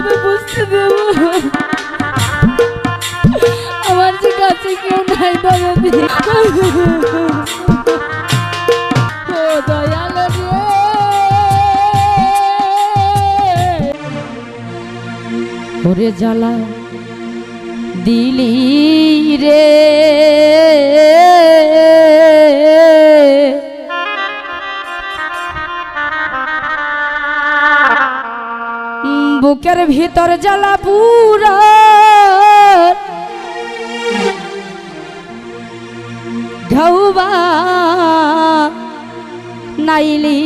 কীভাবে বুঝতে দেব। আমার যে কাছে কেউ নাই রে। ওরে জ্বালা দিলি রে। বুকের ভিতর জ্বালা পুরা। ঢৌবা নাইলি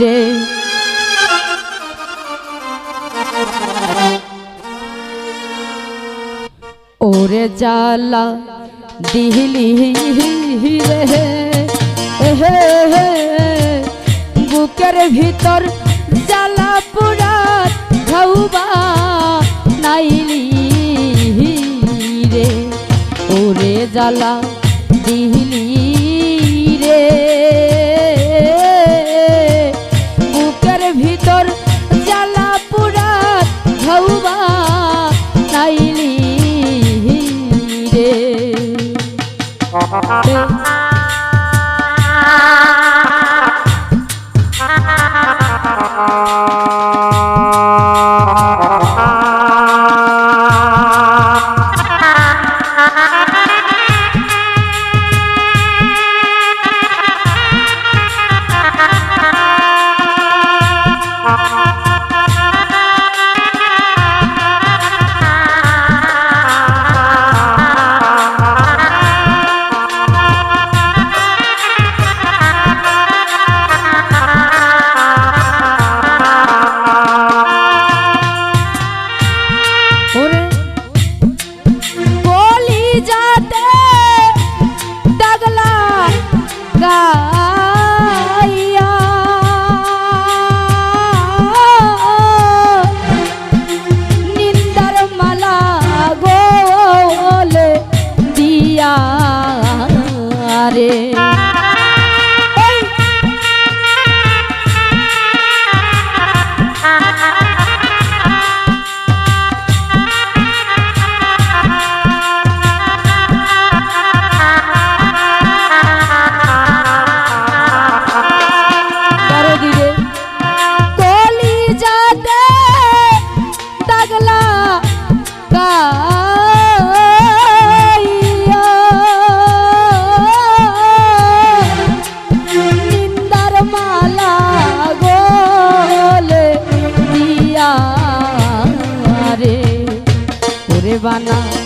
রে। ওরে জ্বালা দিলি রে। বুকের ভিতর জ্বালা পুরা ঘাউবা নাইলি রে। দিলি রে। বুকের ভিতর জ্বালা পুরা ঘাউবা নাইলি রে। বানা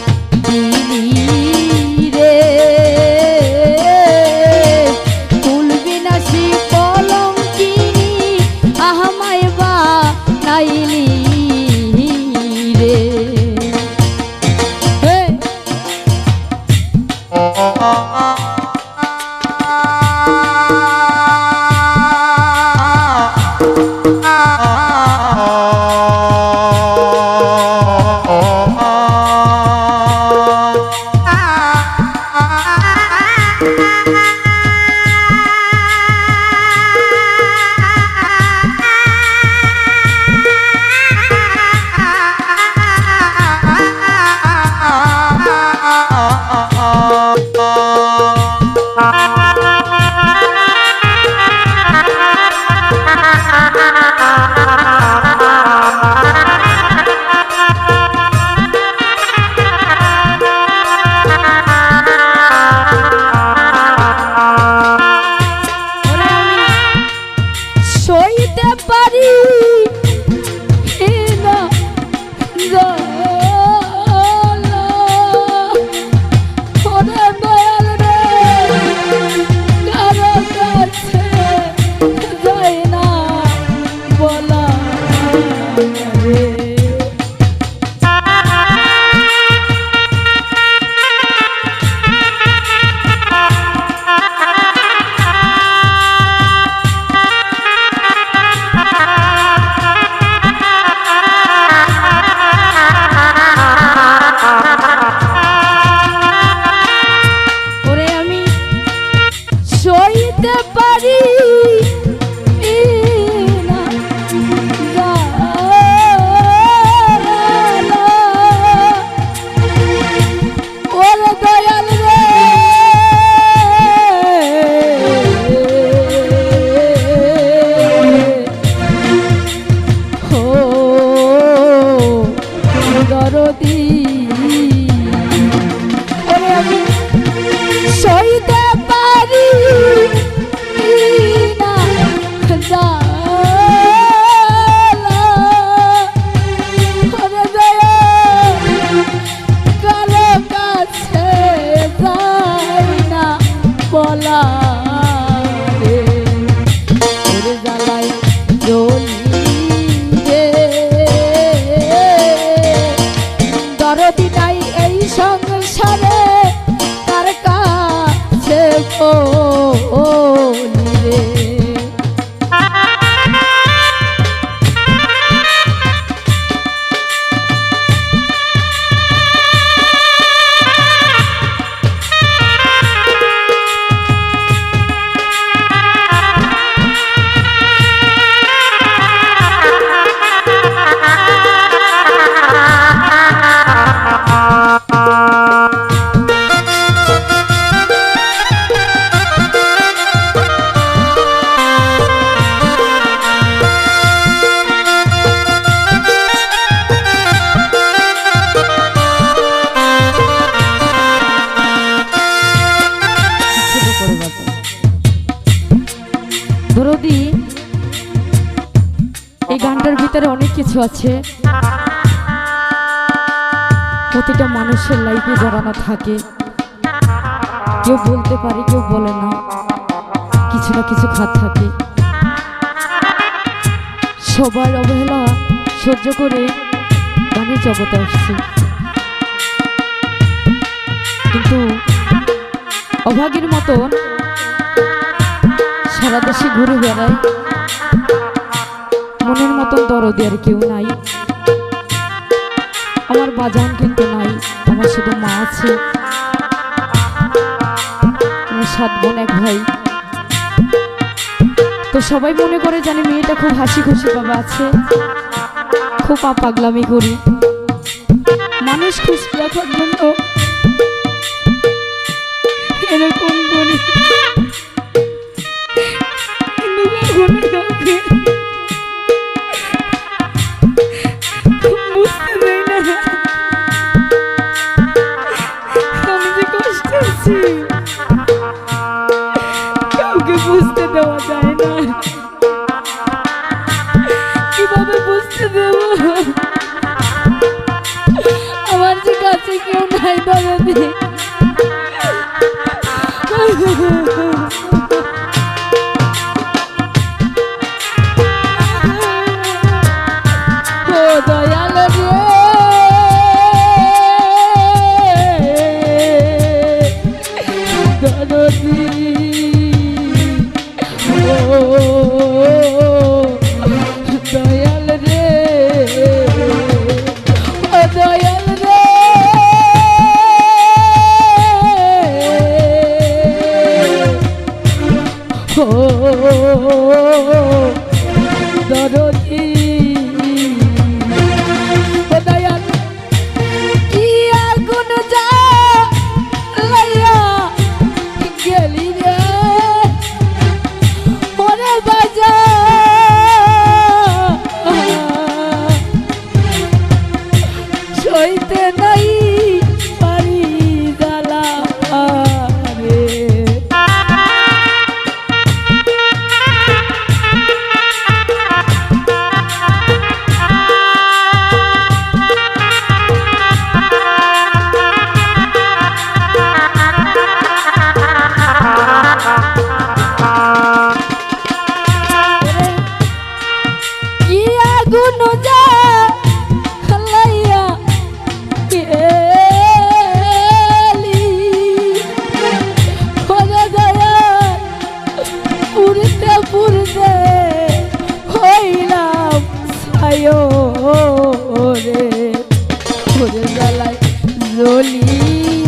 আছে? প্রতিটা মানুষের লাইফে জড়ানো থাকে। কেউ বলতে পারে, কেউ বলে না। কিছু না কিছু খাত থাকে। সবার অবহেলা সহ্য করে গানের জগতে আসছি। কিন্তু অভাগীর মতন সারা দেশে ঘুরে বেড়ায় মতন দরদি আর কেউ নাই। আমার বাজান কিন্তু নাই, আমার শুধু মা আছে। সাত বোন, এক ভাই। তো সবাই মনে করে জানি মেয়েটা খুব হাসি খুশি ভাবে আছে। খুব পা পাগলামি করি। মানুষ খুশি রাখার জন্য এরকম করি। কাছে কেউ নাই দাদাদি রে জ্বালাই জ্বলি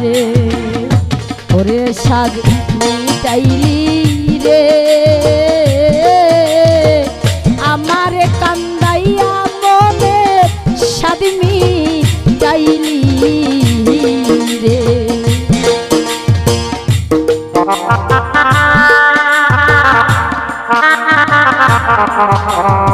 রে। ওরে সাগ মিটাইলি রে। আমার কান্দাইয়া মনে সাদ মিটাইলি রে। Ha ha ha ha ha ha ha